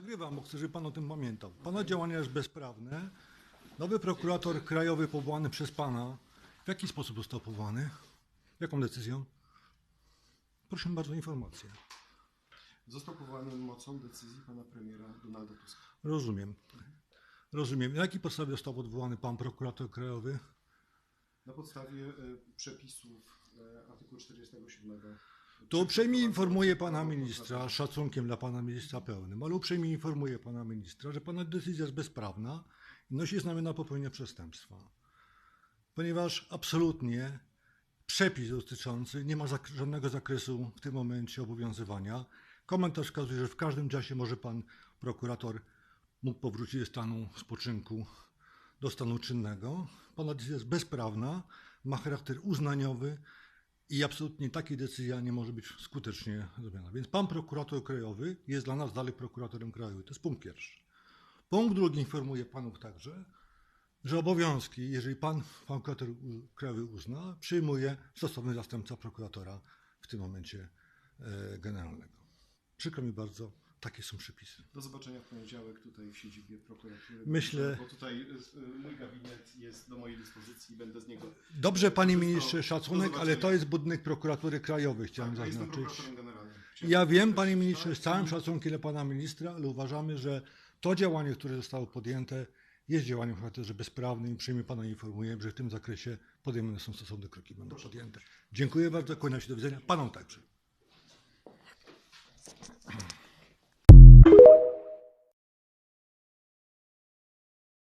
Nagrywam, bo chcę, żeby pan o tym pamiętał. Pana działanie jest bezprawne. Nowy prokurator krajowy powołany przez pana. W jaki sposób został powołany? Jaką decyzją? Proszę bardzo o informację. Został powołany mocą decyzji pana premiera Donalda Tuska. Rozumiem. Rozumiem. Na jakiej podstawie został odwołany pan prokurator krajowy? Na podstawie e, przepisów e, artykułu 47. To uprzejmie informuję pana ministra, szacunkiem dla pana ministra pełnym, ale uprzejmie informuję pana ministra, że pana decyzja jest bezprawna i nosi znamiona popełnienia przestępstwa. Ponieważ absolutnie przepis dotyczący nie ma żadnego zakresu w tym momencie obowiązywania. Komentarz wskazuje, że w każdym czasie może pan prokurator mógł powrócić ze stanu spoczynku do stanu czynnego. Pana decyzja jest bezprawna, ma charakter uznaniowy i absolutnie takiej decyzja nie może być skutecznie zrobiona. Więc pan prokurator krajowy jest dla nas dalej prokuratorem krajowym. To jest punkt pierwszy. Punkt drugi informuje panów także, że obowiązki, jeżeli pan prokurator u- krajowy uzna, przyjmuje stosowny zastępca prokuratora w tym momencie e, generalnego. Przykro mi bardzo, takie są przepisy. Do zobaczenia w poniedziałek tutaj w siedzibie prokuratury. Myślę- Bo tutaj e, mój gabinet jest do mojej dyspozycji, będę z niego. Dobrze, panie ministrze, szacunek, ale to jest budynek prokuratury krajowej, chciałem jestem zaznaczyć. Chciałem Ja wiem, panie ministrze, tak? z całym szacunkiem dla pana ministra, ale uważamy, że to działanie, które zostało podjęte, jest działaniem w charakterze bezprawnym i przyjmie pana informuję, że w tym zakresie podejmowane są stosowne kroki będą podjęte. Dziękuję bardzo, kłaniam się do widzenia. Panom także.